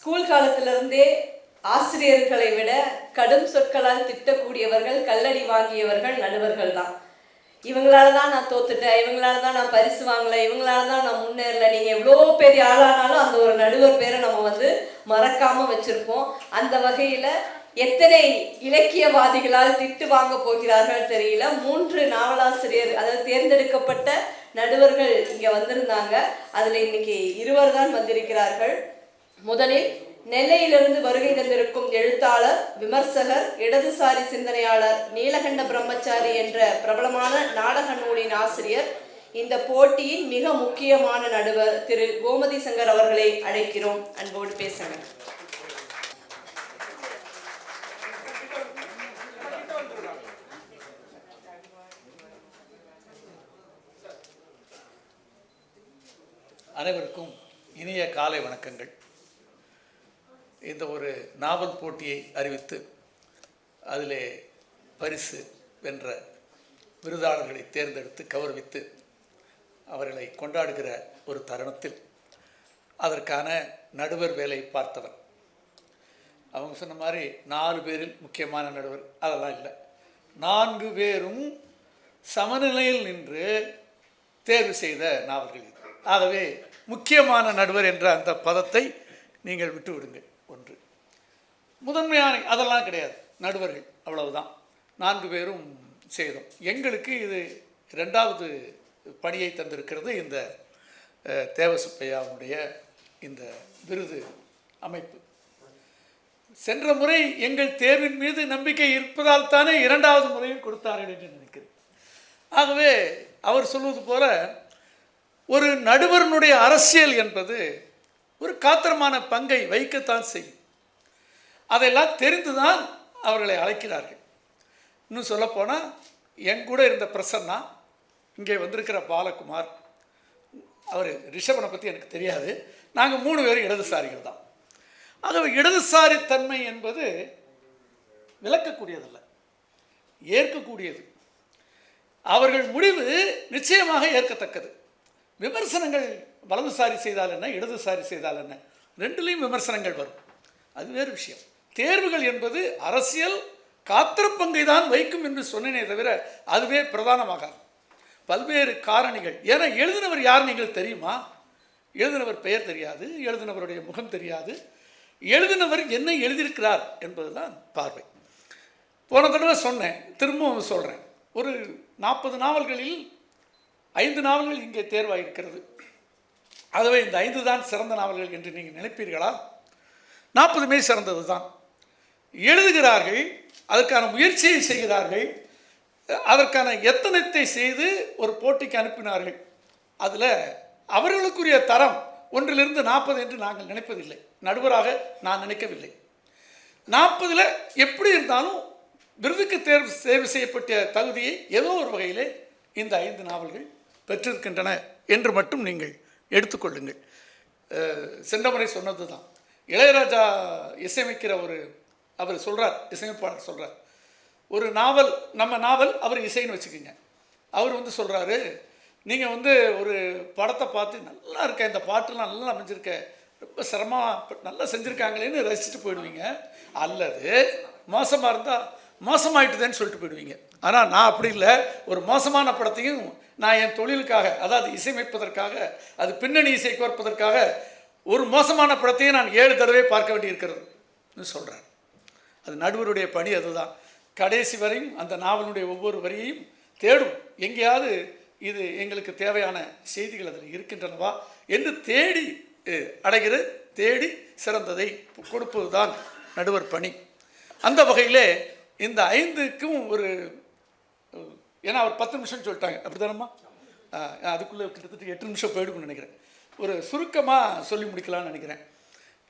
School காலத்திலிருந்தே ஆசிரியர்களை விட கடும் சொற்களால் திட்டக்கூடியவர்கள் கல்லடி வாங்கியவர்கள் நடுவர்கள் தான். இவங்களால தான் நான் தோத்துட்டேன் இவங்களால தான் நான் பரிசு வாங்கல இவங்களால தான் நான் முன்னேறல. நீங்கள் எவ்வளோ பெரிய ஆளானாலும் அந்த ஒரு நடுவர் பேரை நம்ம வந்து மறக்காமல் வச்சுருப்போம். அந்த வகையில் எத்தனை இலக்கியவாதிகளால் திட்டு வாங்க போகிறார்கள் தெரியல. மூன்று நாவலாசிரியர் அதாவது தேர்ந்தெடுக்கப்பட்ட நடுவர்கள் இங்கே வந்திருந்தாங்க. அதில் இன்னைக்கு இருவர் தான் வந்திருக்கிறார்கள். முதலில் நெல்லையிலிருந்து வருகை தந்திருக்கும் எழுத்தாளர் விமர்சகர் இடதுசாரி சிந்தனையாளர் நீலகண்ட பிரம்மச்சாரி என்ற பிரபலமான நாடக நூலின் ஆசிரியர் இந்த போட்டியின் மிக முக்கியமான நடுவர் திரு கோமதி சங்கர் அவர்களை அழைக்கிறோம். அன்போடு பேசுங்க அனைவருக்கும் இனிய காலை வணக்கங்கள். இந்த ஒரு நாவல் போட்டியை அறிவித்து அதிலே பரிசு வென்ற விருதாளர்களை தேர்ந்தெடுத்து கௌரவித்து அவர்களை கொண்டாடுகிற ஒரு தருணத்தில் அதற்கான நடுவர் வேலை பார்த்தவர். அவங்க சொன்ன மாதிரி நாலு பேரில் முக்கியமான நடுவர் அதெல்லாம் இல்லை. நான்கு பேரும் சமநிலையில் நின்று தேர்வு செய்த நாவல்கள் ஆகவே முக்கியமான நடுவர் என்ற அந்த பதத்தை நீங்கள் விட்டு விடுங்கள் முதன்மையான அதெல்லாம் கிடையாது. நடுவர்கள் அவ்வளவுதான். நான்கு பேரும் செய்தோம் எங்களுக்கு இது ரெண்டாவது பணியை தந்திருக்கிறது இந்த தேவசுப்பையாவுடைய இந்த விருது அமைப்பு. சென்ற முறை எங்கள் தேர்வின் மீது நம்பிக்கை இருப்பதால் தானே இரண்டாவது முறையும் கொடுத்தார்கள் என்று நினைக்கிறேன். ஆகவே அவர் சொல்வது போல ஒரு நடுவரனுடைய அரசியல் என்பது ஒரு காத்திரமான பங்கை வைக்கத்தான் செய்யும். அதையெல்லாம் தெரிந்துதான் அவர்களை அழைக்கிறார்கள். இன்னும் சொல்லப்போனால் என் கூட இருந்த பிரசன்னா இங்கே வந்திருக்கிற பாலகுமார் அவர் ரிஷபனை பற்றி எனக்கு தெரியாது. நாங்கள் மூணு பேரும் இடதுசாரிகள் தான். ஆகவே இடதுசாரித்தன்மை என்பது விளக்கக்கூடியதல்ல. ஏற்கக்கூடியது. அவர்கள் முடிவு நிச்சயமாக ஏற்கத்தக்கது. விமர்சனங்கள் வலதுசாரி செய்தால் என்ன இடதுசாரி செய்தால் என்ன? ரெண்டுலேயும் விமர்சனங்கள் வரும். அது வேறு விஷயம். தேர்வுகள் என்பது அரசியல் காத்திருப்பங்கை தான் வைக்கும் என்று சொன்னேனே தவிர அதுவே பிரதானமாகாது. பல்வேறு காரணிகள். ஏன்னா எழுதினவர் யார் நீங்கள் தெரியுமா? எழுதினவர் பெயர் தெரியாது எழுதினவருடைய முகம் தெரியாது. எழுதினவர் என்ன எழுதியிருக்கிறார் என்பதுதான் பார்வை. போன தடவை சொன்னேன் திரும்பவும் சொல்கிறேன் ஒரு நாற்பது நாவல்களில் ஐந்து நாவல்கள் இங்கே தேர்வாயிருக்கிறது. அதுவே இந்த ஐந்து தான் சிறந்த நாவல்கள் என்று நீங்கள் நினைப்பீர்களா? நாற்பதுமே சிறந்தது தான் எழுதுகிறார்கள் அதற்கான முயற்சியை செய்கிறார்கள் அதற்கான எத்தனத்தை செய்து ஒரு போட்டிக்கு அனுப்பினார்கள். அதில் அவர்களுக்குரிய தரம் ஒன்றிலிருந்து நாற்பது என்று நாங்கள் நினைப்பதில்லை. நடுவராக நான் நினைக்கவில்லை. நாற்பதில் எப்படி இருந்தாலும் விருதுக்கு தேர்வு தேர்வு செய்யப்பட்ட தகுதியை ஏதோ ஒரு வகையிலே இந்த ஐந்து நாவல்கள் பெற்றிருக்கின்றன என்று மட்டும் நீங்கள் எடுத்துக்கொள்ளுங்கள் சென்ற முறை சொன்னது தான் இளையராஜா இசையமைக்கிற ஒரு அவர் சொல்கிறார் இசையமைப்பாளர் சொல்கிறார் ஒரு நாவல் நம்ம நாவல் அவர் இசைன்னு வச்சுக்கோங்க. அவர் வந்து சொல்கிறாரு நீங்கள் வந்து ஒரு படத்தை பார்த்து நல்லா இருக்க இந்த பாட்டுலாம் நல்லா அமைஞ்சிருக்க ரொம்ப சிரமமாக நல்லா செஞ்சுருக்காங்களேன்னு ரசிச்சுட்டு போயிடுவீங்க. அல்லது மோசமாக இருந்தால் மோசமாயிட்டுதேன்னு சொல்லிட்டு போயிடுவீங்க. ஆனால் நான் அப்படி இல்லை. ஒரு மோசமான படத்தையும் நான் என் தொழிலுக்காக அதாவது இசையமைப்பதற்காக அது பின்னணி இசை கோர்ப்பதற்காக ஒரு மோசமான படத்தையும் நான் ஏழு தடவை பார்க்க வேண்டியிருக்கிறது சொல்கிறேன் அது நடுவருடைய பணி அதுதான். கடைசி வரையும் அந்த நாவலுடைய ஒவ்வொரு வரியையும் தேடும். எங்கேயாவது இது எங்களுக்கு தேவையான செய்திகள் அதில் இருக்கின்றனவா என்று தேடி அடைகிற தேடி சிறந்ததை கொடுப்பது தான் நடுவர் பணி. அந்த வகையிலே இந்த ஐந்துக்கும் ஒரு ஏன்னா அவர் பத்து நிமிஷம் சொல்லிட்டாங்க. அப்படிதானம்மா அதுக்குள்ளே கிட்டத்தட்ட எட்டு நிமிஷம் போயிடும்னு நினைக்கிறேன். ஒரு சுருக்கமாக சொல்லி முடிக்கலாம்னு நினைக்கிறேன்.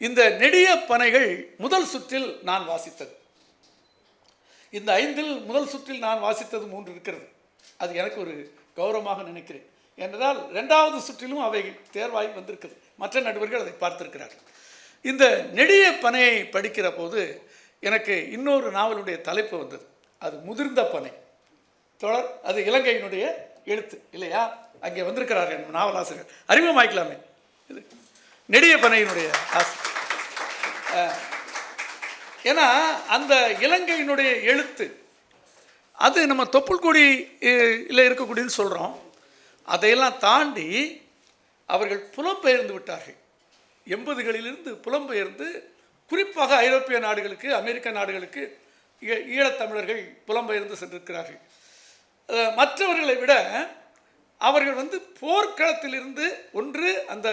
இந்த நெடிய பனைகள் முதல் சுற்றில் நான் வாசித்தது. இந்த ஐந்தில் முதல் சுற்றில் நான் வாசித்தது மூன்று இருக்கிறது. அது எனக்கு ஒரு கௌரவமாக நினைக்கிறேன். என்றால் ரெண்டாவது சுற்றிலும் அவை தேர்வாகி வந்திருக்கிறது. மற்ற நடுவர்கள் அதை பார்த்திருக்கிறார்கள். இந்த நெடிய பனையை படிக்கிற போது எனக்கு இன்னொரு நாவலுடைய தலைப்பு வந்தது. அது முதிர்ந்த பனை. தொடர் அது இலங்கையினுடைய எழுத்து இல்லையா? அங்கே வந்திருக்கிறார்கள் என் நாவலாசிரியர். அறிமுகமாய்க்கலாமே இது நெடிய பனையினுடைய ஆசிரியர். ஏன்னா அந்த இலங்கையினுடைய எழுத்து அது நம்ம தொப்புள்கொடி இல்லை இருக்கக்கூடியன்னு சொல்கிறோம் அதையெல்லாம் தாண்டி அவர்கள் புலம்பெயர்ந்து விட்டார்கள். எண்பதுகளிலிருந்து புலம்பெயர்ந்து குறிப்பாக ஐரோப்பிய நாடுகளுக்கு அமெரிக்க நாடுகளுக்கு ஈ- ஈழத்தமிழர்கள் புலம்பெயர்ந்து சென்றிருக்கிறார்கள். மற்றவர்களை விட அவர்கள் வந்து போர்க்களத்திலிருந்து ஒன்று அந்த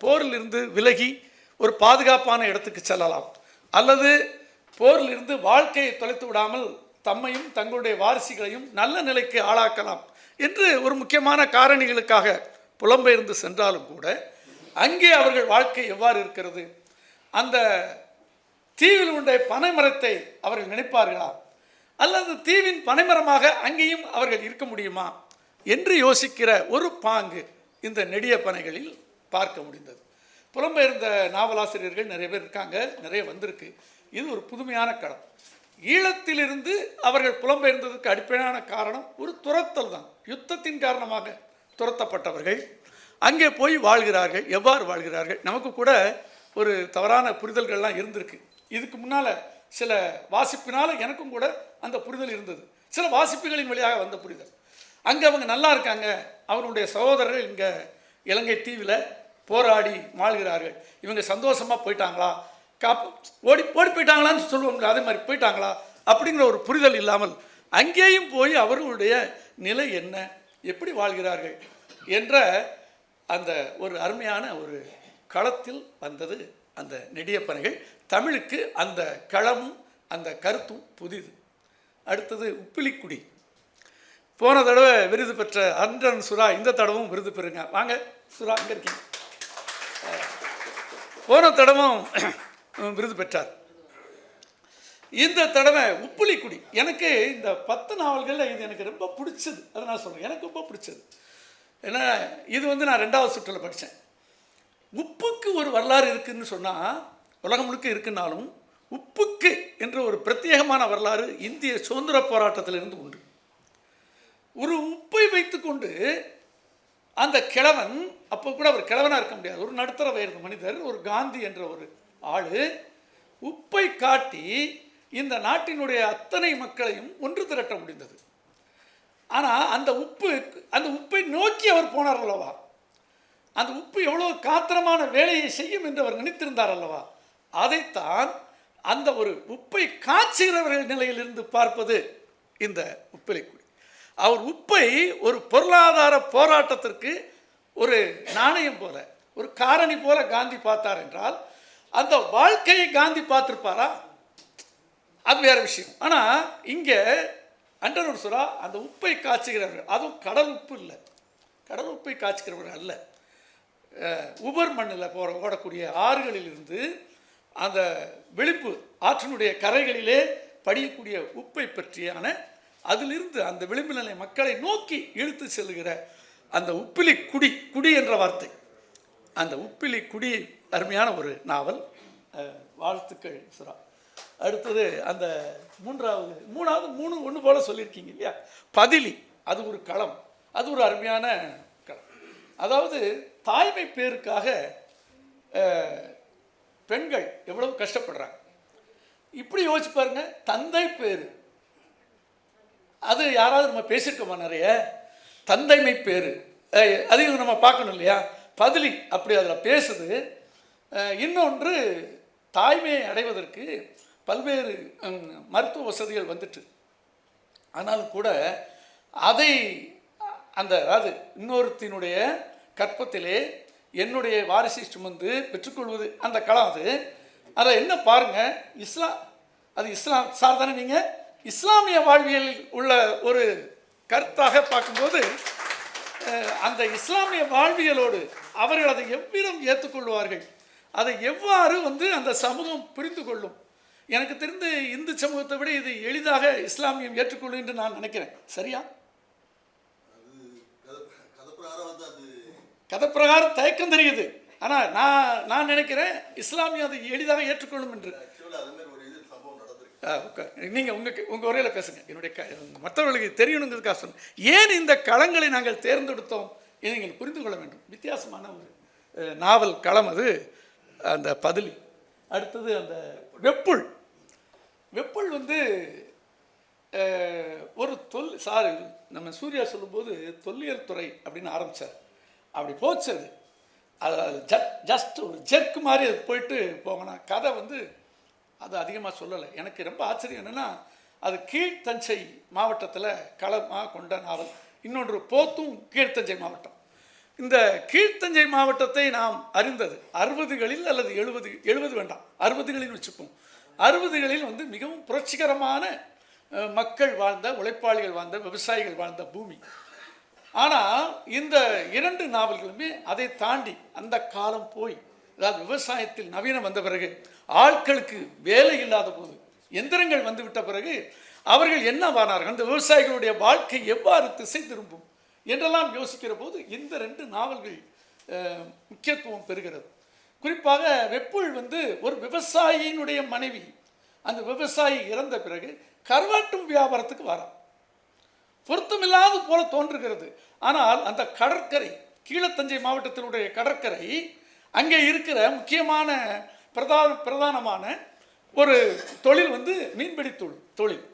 போரிலிருந்து விலகி ஒரு பாதுகாப்பான இடத்துக்கு செல்லலாம். அல்லது போரிலிருந்து வாழ்க்கையை தொலைத்து விடாமல் தம்மையும் தங்களுடைய வாரிசுகளையும் நல்ல நிலைக்கு ஆளாக்கலாம் என்று ஒரு முக்கியமான காரணிகளுக்காக புலம்பெயர்ந்து சென்றாலும் கூட அங்கே அவர்கள் வாழ்க்கை எவ்வாறு இருக்கிறது? அந்த தீவில் உண்ட பனைமரத்தை அவர்கள் நினைப்பார்களா? அல்லது தீவின் பனைமரமாக அங்கேயும் அவர்கள் இருக்க முடியுமா? என்று யோசிக்கிற ஒரு பாங்கு இந்த நெடிய பனைகளில் பார்க்க முடிந்தது. புலம்பெயர்ந்த நாவலாசிரியர்கள் நிறைய பேர் இருக்காங்க நிறைய வந்திருக்கு. இது ஒரு புதுமையான களம். ஈழத்திலிருந்து அவர்கள் புலம்பெயர்ந்ததுக்கு அடிப்படையான காரணம் ஒரு துரத்தல் தான். யுத்தத்தின் காரணமாக துரத்தப்பட்டவர்கள் அங்கே போய் வாழ்கிறார்கள் எவ்வாறு வாழ்கிறார்கள்? நமக்கு கூட ஒரு தவறான புரிதல்கள்லாம் இருந்திருக்கு. இதுக்கு முன்னால் சில வாசிப்பினால் எனக்கும் கூட அந்த புரிதல் இருந்தது. சில வாசிப்புகளின் வழியாக வந்த புரிதல். அங்கே அவங்க நல்லா இருக்காங்க. அவருடைய சகோதரர்கள் இங்கே இலங்கை தீவில் போராடி வாழ்கிறார்கள். இவங்க சந்தோஷமாக போயிட்டாங்களா? காப்பு ஓடி ஓடி போயிட்டாங்களான்னு சொல்லுவோம்ல அதே மாதிரி போயிட்டாங்களா? அப்படிங்கிற ஒரு புரிதல் இல்லாமல் அங்கேயும் போய் அவர்களுடைய நிலை என்ன? எப்படி வாழ்கிறார்கள்? என்ற அந்த ஒரு அருமையான ஒரு களத்தில் வந்தது அந்த நெடியப்பனைகள். தமிழுக்கு அந்த களமும் அந்த கருத்தும் புதிது. அடுத்தது உப்பிலிக்குடி. போன தடவை விருது பெற்ற அன்றன் சுறா இந்த தடவும் விருது பெறுங்க. வாங்க சுறா அங்கே இருக்கீங்க. போன தடவும் விருது பெற்றார். இந்த தடவை உப்புலிக்குடி எனக்கு இந்த பத்து நாவல்களில் இது எனக்கு ரொம்ப பிடிச்சது. அதை நான் சொல்கிறேன் எனக்கு ரொம்ப பிடிச்சது. ஏன்னா இது வந்து நான் ரெண்டாவது சுற்றில் படித்தேன் உப்புக்கு ஒரு வரலாறு இருக்குதுன்னு சொன்னால் உலகம் முழுக்க இருக்குன்னாலும் உப்புக்கு என்ற ஒரு பிரத்யேகமான வரலாறு இந்திய சுதந்திர போராட்டத்திலிருந்து உண்டு. ஒரு உப்பை வைத்துக்கொண்டு அந்த கிழவன் அப்போ கூட அவர் கிழவனாக இருக்க முடியாது. ஒரு நடுத்தர வயது மனிதர் ஒரு காந்தி என்ற ஒரு ஆள் உப்பை காட்டி இந்த நாட்டினுடைய அத்தனை மக்களையும் ஒன்று திரட்ட முடிந்தது. ஆனால் அந்த உப்பு அந்த உப்பை நோக்கி அவர் போனார் அல்லவா? அந்த உப்பு எவ்வளோ காத்திரமான வேலையை செய்யும் என்று அவர் நினைத்திருந்தார் அல்லவா? அதைத்தான் அந்த ஒரு உப்பை காய்ச்சுகிறவர்கள் நிலையிலிருந்து பார்ப்பது இந்த உப்பிலை அவர் உப்பை ஒரு பொருளாதார போராட்டத்திற்கு ஒரு நாணயம் போல ஒரு காரணி போல காந்தி பார்த்தார் என்றால் அந்த வாழ்க்கையை காந்தி பார்த்துருப்பாரா? அது வேறு விஷயம். ஆனால் இங்கே அண்டனூர் சுறா அந்த உப்பை காய்ச்சுகிறவர்கள் அதுவும் கடல் உப்பு இல்லை. கடல் உப்பை காய்ச்சுகிறவர்கள் அல்ல. உபர் மண்ணில் போகிற ஓடக்கூடிய ஆறுகளிலிருந்து அந்த வெளிப்பு ஆற்றினுடைய கரைகளிலே படியக்கூடிய உப்பை பற்றியான அதிலிருந்து அந்த விளிம்பு நிலை மக்களை நோக்கி இழுத்து செல்லுகிற அந்த உப்பிலி குடி குடி என்ற வார்த்தை. அந்த உப்பிலி குடி அருமையான ஒரு நாவல். வாழ்த்துக்கள் சுறா அடுத்தது அந்த மூன்றாவது மூணாவது மூணு ஒன்று போல சொல்லியிருக்கீங்க இல்லையா? பதிலி அது ஒரு களம். அது ஒரு அருமையான களம். அதாவது தாய்மை பேருக்காக பெண்கள் எவ்வளவு கஷ்டப்படுறாங்க. இப்படி யோசிச்சு பாருங்க தந்தை பேர் அது யாராவது நம்ம பேசியிருக்கோமா நிறைய? தந்தைமை பேர். அதையும் நம்ம பார்க்கணும் இல்லையா? பதிலி அப்படி அதில் பேசுது. இன்னொன்று தாய்மையை அடைவதற்கு பல்வேறு மருத்துவ வசதிகள் வந்துட்டு. ஆனாலும் கூட அதை அந்த அதாவது இன்னொருத்தினுடைய கற்பத்திலே என்னுடைய வாரிசை சுமந்து பெற்றுக்கொள்வது அந்த களம் அது. அதை என்ன பாருங்க? இஸ்லாம் அது இஸ்லாம் சார் தானே நீங்கள் இஸ்லாமிய வாழ்வியலில் உள்ள ஒரு கருத்தாக பார்க்கும்போது அந்த இஸ்லாமிய வாழ்வியலோடு அவர்கள் அதை எவ்விதம் ஏற்றுக்கொள்வார்கள்? அதை எவ்வாறு வந்து அந்த சமூகம் புரிந்து கொள்ளும்? எனக்கு தெரிந்து இந்து சமூகத்தை விட இது எளிதாக இஸ்லாமியம் ஏற்றுக்கொள்ளும் என்று நான் நினைக்கிறேன். சரியா? கதப்பிரகாரம் வந்து அது கதை பிரகாரம் தயக்கம் தெரியுது. ஆனால் நான் நான் நினைக்கிறேன் இஸ்லாமியம் அதை எளிதாக ஏற்றுக்கொள்ளும் என்று ஆக்சுவலாக அது மாதிரி ஒரு இது சம்பவம் நடந்திருக்கு நீங்கள் உங்கள் உங்கள் உரையில் பேசுங்க. என்னுடைய க மற்றவர்களுக்கு தெரியணுங்கிறதுக்காக சொன்னேன். ஏன் இந்த களங்களை நாங்கள் தேர்ந்தெடுத்தோம் இதை நீங்கள் புரிந்து கொள்ள வேண்டும். வித்தியாசமான ஒரு நாவல் களம் அது. அந்த பதிலி. அடுத்தது அந்த வெப்புள். வெப்புள் வந்து ஒரு தொல் சார் நம்ம சூர்யா சொல்லும்போது தொல்லியல் துறை அப்படின்னு ஆரம்பித்தார் அப்படி போச்சு அது. அது ஜஸ்ட் ஒரு ஜெர்க் மாதிரி அது போயிட்டு போகணும். கதை வந்து அது அதிகமாக சொல்லலை. எனக்கு ரொம்ப ஆச்சரியம் என்னென்னா அது கீழ்த்தஞ்சை மாவட்டத்தில் களமாக கொண்ட நாவல். இன்னொன்று போத்தும் கீழ்த்தஞ்சை மாவட்டம். இந்த கீழ்த்தஞ்சை மாவட்டத்தை நாம் அறிந்தது அறுபதுகளில் அல்லது எழுபது எழுபது வேண்டாம் அறுபதுகளில் வச்சுப்போம். அறுபதுகளில் வந்து மிகவும் புரட்சிகரமான மக்கள் வாழ்ந்த உழைப்பாளிகள் வாழ்ந்த விவசாயிகள் வாழ்ந்த பூமி. ஆனால் இந்த இரண்டு நாவல்களுமே அதை தாண்டி அந்த காலம் போய் அதாவது விவசாயத்தில் நவீனம் வந்த பிறகு ஆட்களுக்கு வேலை இல்லாத போது எந்திரங்கள் வந்துவிட்ட பிறகு அவர்கள் என்னவானார்கள் அந்த விவசாயிகளுடைய வாழ்க்கை எவ்வாறு திசை திரும்பும்? என்றெல்லாம் யோசிக்கிற போது இந்த ரெண்டு நாவல்கள் முக்கியத்துவம் பெறுகிறது. குறிப்பாக வெப்புள் வந்து ஒரு விவசாயியினுடைய மனைவி. அந்த விவசாயி இறந்த பிறகு கருவாட்டும் வியாபாரத்துக்கு வரான். பொருத்தமில்லாது போல தோன்றுகிறது. ஆனால் அந்த கடற்கரை கீழத்தஞ்சை மாவட்டத்தினுடைய கடற்கரை அங்கே இருக்கிற முக்கியமான பிரதான பிரதானமான ஒரு தொழில் வந்து மீன்பிடி தொழில் தொழில்.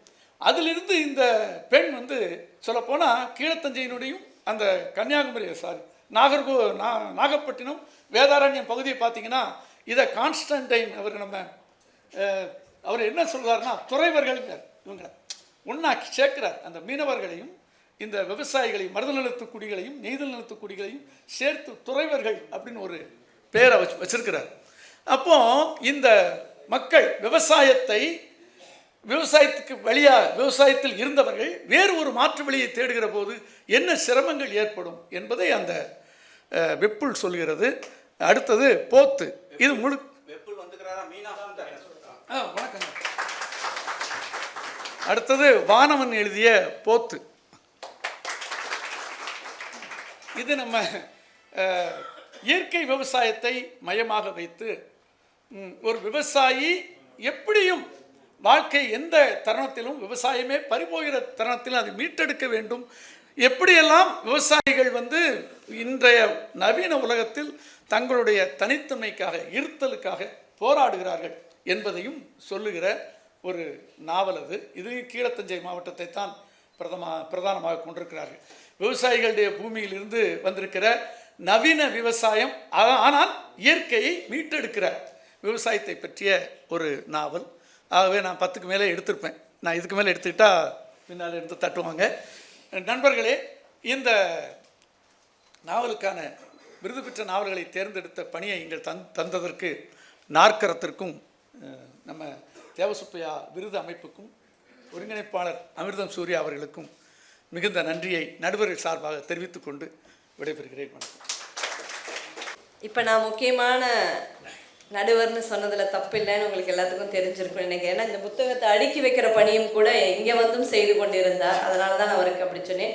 அதிலிருந்து இந்த பெண் வந்து சொல்லப்போனால் கீழத்தஞ்சையினுடையும் அந்த கன்னியாகுமரி சாரி நாகர்கோ நா நாகப்பட்டினம் வேதாரண்யம் பகுதியை பார்த்தீங்கன்னா இதை கான்ஸ்டன்டைன் அவர் நம்ம அவர் என்ன சொல்கிறாருன்னா துறைவர்கள் இவங்க. ஒன்றாக்கி சேர்க்கிறார். அந்த மீனவர்களையும் இந்த விவசாயிகளையும் மருதநிலத்து குடிகளையும் நெய்தல் நிலத்து குடிகளையும் சேர்த்து துறைவர்கள் அப்படின்னு ஒரு பேரை வச்சு வச்சிருக்கிறார். அப்போ இந்த மக்கள் விவசாயத்தை விவசாயத்துக்கு வழியா விவசாயத்தில் இருந்தவர்கள் வேறு ஒரு மாற்று வழியை தேடுகிற போது என்ன சிரமங்கள் ஏற்படும் என்பதை அந்த வெப்புள் சொல்கிறது. அடுத்தது போத்து. இது முழு வணக்கங்க அடுத்தது வானவன் எழுதிய போத்து. இது நம்ம இயற்கை விவசாயத்தை மையமாக வைத்து ஒரு விவசாயி எப்படியும் வாழ்க்கை எந்த தருணத்திலும் விவசாயமே பறிபோகிற தருணத்திலும் அதை மீட்டெடுக்க வேண்டும். எப்படியெல்லாம் விவசாயிகள் வந்து இன்றைய நவீன உலகத்தில் தங்களுடைய தனித்தன்மைக்காக இருத்தலுக்காக போராடுகிறார்கள் என்பதையும் சொல்லுகிற ஒரு நாவல் அது. இதுவும் கீழத்தஞ்சை மாவட்டத்தை தான் பிரதமா பிரதானமாக கொண்டிருக்கிறார்கள். விவசாயிகளுடைய பூமியிலிருந்து வந்திருக்கிற நவீன விவசாயம் ஆனால் இயற்கையை மீட்டெடுக்கிற விவசாயத்தை பற்றிய ஒரு நாவல். ஆகவே நான் பத்துக்கு மேலே எடுத்திருப்பேன். நான் இதுக்கு மேலே எடுத்துக்கிட்டால் பின்னால் எடுத்து தட்டுவாங்க. நண்பர்களே இந்த நாவலுக்கான விருது பெற்ற நாவல்களை தேர்ந்தெடுத்த பணியை எங்கள் தந் தந்ததற்கு நாற்கரத்திற்கும் நம்ம தேவசுப்பையா விருது அமைப்புக்கும் ஒருங்கிணைப்பாளர் அமிர்தம் சூர்யா அவர்களுக்கும் மிகுந்த நன்றியை நடுவர்கள் சார்பாக தெரிவித்துக்கொண்டு விடைபெறுகிறேன். வணக்கம். இப்போ நான் முக்கியமான நடுவர்னு சொன்னதில் தப்பு இல்லைன்னு உங்களுக்கு எல்லாத்துக்கும் தெரிஞ்சிருக்கும் நினைக்கிறேன். ஏன்னா இந்த புத்தகத்தை அடுக்கி வைக்கிற பணியும் கூட இங்கே வந்தும் செய்து கொண்டிருந்தார். அதனால தான் நான் அவருக்கு அப்படி சொன்னேன்.